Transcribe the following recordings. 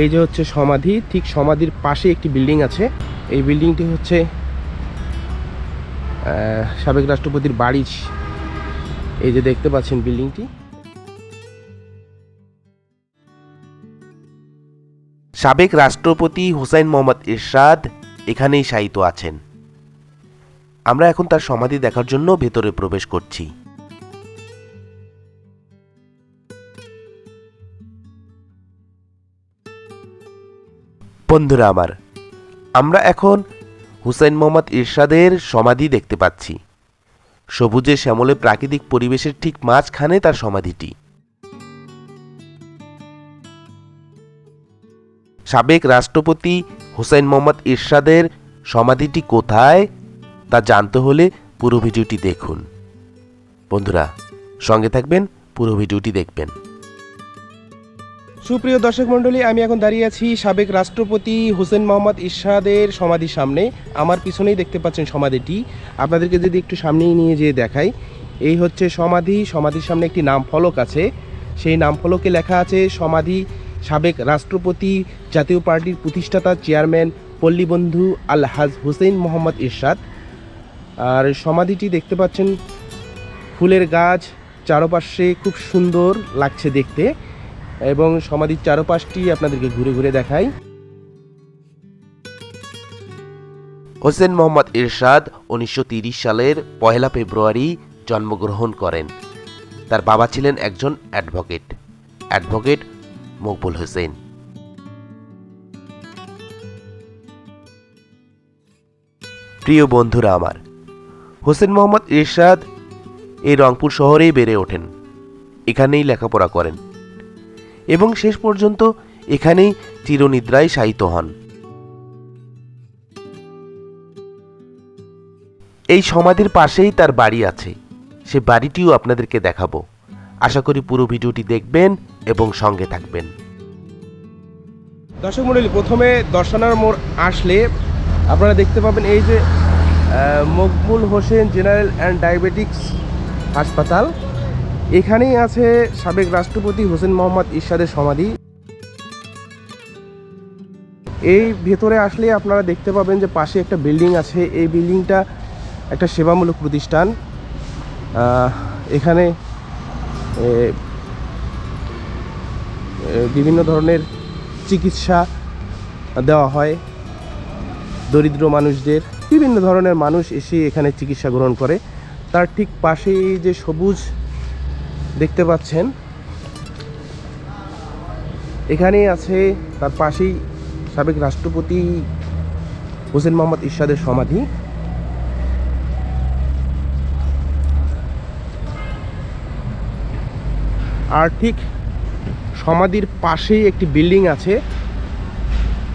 এই যে হচ্ছে সমাধি, ঠিক সমাধির পাশে একটি বিল্ডিং আছে। এই বিল্ডিংটি হচ্ছে সাবেক রাষ্ট্রপতির বাড়ি। এই যে দেখতে পাচ্ছেন বিল্ডিংটি। সাবেক রাষ্ট্রপতি হুসাইন মোহাম্মদ এরশাদ এখানেই শায়িত আছেন। আমরা এখন তার সমাধি দেখার জন্য ভেতরে প্রবেশ করছি। বন্ধুরা আমার, আমরা এখন হুসাইন মোহাম্মদ ইরশাদের সমাধি দেখতে পাচ্ছি। সবুজে শ্যামলে প্রাকৃতিক পরিবেশের ঠিক মাঝখানে তার সমাধিটি। সাবেক রাষ্ট্রপতি হুসাইন মোহাম্মদ ইরশাদের সমাধিটি কোথায় তা জানতে হলে পুরো ভিডিওটি দেখুন। বন্ধুরা, সঙ্গে থাকবেন, পুরো ভিডিওটি দেখবেন। সুপ্রিয় দর্শক মণ্ডলী, আমি এখন দাঁড়িয়ে আছি সাবেক রাষ্ট্রপতি হোসেন মোহাম্মদ ইরশাদের সমাধির সামনে। আমার পিছনেই দেখতে পাচ্ছেন সমাধিটি। আপনাদেরকে যদি একটু সামনেই নিয়ে যেয়ে দেখাই, এই হচ্ছে সমাধি। সমাধির সামনে একটি নাম ফলক আছে। সেই নাম ফলকে লেখা আছে, সমাধি সাবেক রাষ্ট্রপতি জাতীয় পার্টির প্রতিষ্ঠাতা চেয়ারম্যান পল্লীবন্ধু আল হাজ হোসেন মোহাম্মদ ইরশাদ। আর সমাধিটি দেখতে পাচ্ছেন, ফুলের গাছ, চারপাশে খুব সুন্দর লাগছে দেখতে। এবং সমাধির চারপাশটি আপনাদেরকে ঘুরে ঘুরে দেখাই। হোসেন মোহাম্মদ ইরশাদ উনিশশো সালের পয়লা ফেব্রুয়ারি জন্মগ্রহণ করেন। তার বাবা ছিলেন একজন অ্যাডভোকেট। অ্যাডভোকেট মকবুল হোসেন। প্রিয় বন্ধুরা আমার, হোসেন মোহাম্মদ ইরশাদ এই রংপুর শহরেই বেড়ে ওঠেন। এখানেই লেখাপড়া করেন। এবং শেষ পর্যন্ত এখানেই চিরনিদ্রায় শায়িত হন। এই সমাধির পাশেই তার বাড়ি আছে। সে বাড়িটিও আপনাদেরকে দেখাবো। আশা করি পুরো ভিডিওটি দেখবেন এবং সঙ্গে থাকবেন। দর্শক মণ্ডলী, প্রথমে দর্শনার মোড় আসলে আপনারা দেখতে পাবেন এই যে Maqbul Hossain general and diabetics হাসপাতাল। এখানেই আছে সাবেক রাষ্ট্রপতি হোসেন মোহাম্মদ ইরশাদের সমাধি। এই ভেতরে আসলে আপনারা দেখতে পাবেন যে পাশে একটা বিল্ডিং আছে। এই বিল্ডিংটা একটা সেবামূলক প্রতিষ্ঠান। এখানে বিভিন্ন ধরনের চিকিৎসা দেওয়া হয় দরিদ্র মানুষদের। বিভিন্ন ধরনের মানুষ এসে এখানে চিকিৎসা গ্রহণ করে। তার ঠিক পাশেই যে সবুজ দেখতে পাচ্ছেন। এখানেই আছে, তার পাশেই সাবেক রাষ্ট্রপতি হোসেন মোহাম্মদ ইরশাদের সমাধি। আর ঠিক সমাধির পাশেই একটি বিল্ডিং আছে।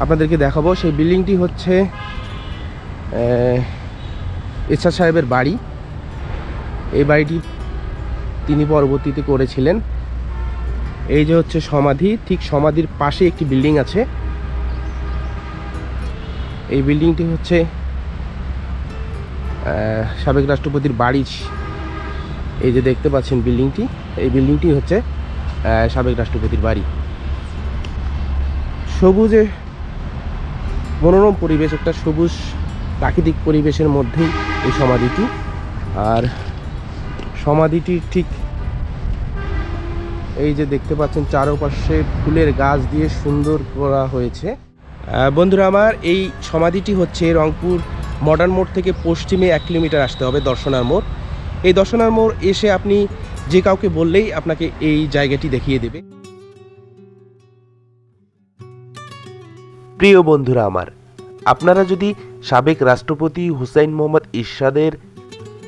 আপনাদেরকে দেখাবো, সেই বিল্ডিংটি হচ্ছে এসা সাহেবের বাড়ি। এই বাড়িটি তিনি পরবর্তীতে করেছিলেন। এই যে হচ্ছে সমাধি, ঠিক সমাধির পাশে একটি বিল্ডিং আছে। এই বিল্ডিংটি হচ্ছে সাবেক রাষ্ট্রপতির বাড়ি এই যে দেখতে পাচ্ছেন বিল্ডিংটি, এই বিল্ডিংটি হচ্ছে সাবেক রাষ্ট্রপতির বাড়ি। সবুজে মনোরম পরিবেশ, একটা সবুজ প্রাকৃতিক পরিবেশের মধ্যেই এই সমাধিটি। আর সমাধিটি ঠিক এই যে দেখতে পাচ্ছেন, চারপাশে ফুলের গাছ দিয়ে সুন্দর করা হয়েছে। বন্ধুরা, আমার এই সমাধিটি হচ্ছে রংপুর মডার্ন মোড় থেকে পশ্চিমে এক কিলোমিটার আসতে হবে দর্শনার মোড়। এই দর্শনার মোড় এসে আপনি যে কাউকে বললেই আপনাকে এই জায়গাটি দেখিয়ে দেবে। প্রিয় বন্ধুরা, আমার আপনারা যদি সাবেক রাষ্ট্রপতি হুসাইন মোহাম্মদ ইরশাদের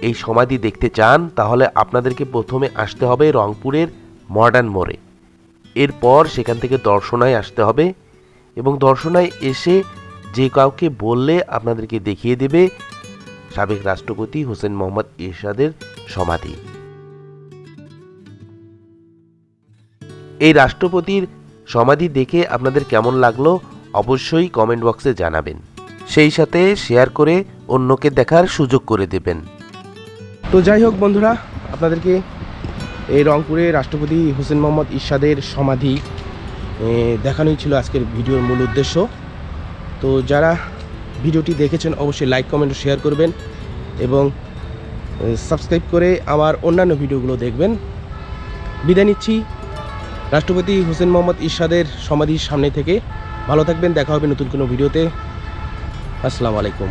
এই সমাধি দেখতে চান, তাহলে আপনাদেরকে প্রথমে আসতে হবে রংপুরের মডার্ন মোড়ে। এরপর সেখান থেকে দর্শনায় আসতে হবে এবং দর্শনায় এসে যে কাউকে বললে আপনাদেরকে দেখিয়ে দেবে সাবেক রাষ্ট্রপতি হোসেন মোহাম্মদ ইরশাদের সমাধি। এই রাষ্ট্রপতির সমাধি দেখে আপনাদের কেমন লাগল অবশ্যই কমেন্ট বক্সে জানাবেন। সেই সাথে শেয়ার করে অন্যকে দেখার সুযোগ করে দেবেন। তো যাই হোক বন্ধুরা, আপনাদেরকে এই রংপুরে রাষ্ট্রপতি হোসেন মোহাম্মদ ইরশাদের সমাধি দেখানোই ছিল আজকের ভিডিওর মূল উদ্দেশ্য। তো যারা ভিডিওটি দেখেছেন, অবশ্যই লাইক, কমেন্ট, শেয়ার করবেন এবং সাবস্ক্রাইব করে আমার অন্যান্য ভিডিওগুলো দেখবেন। বিদায় নিচ্ছি। রাষ্ট্রপতি হোসেন মোহাম্মদ ইরশাদের সমাধির সামনে থেকে। ভালো থাকবেন, দেখা হবে নতুন কোনো ভিডিওতে। আসসালামু আলাইকুম।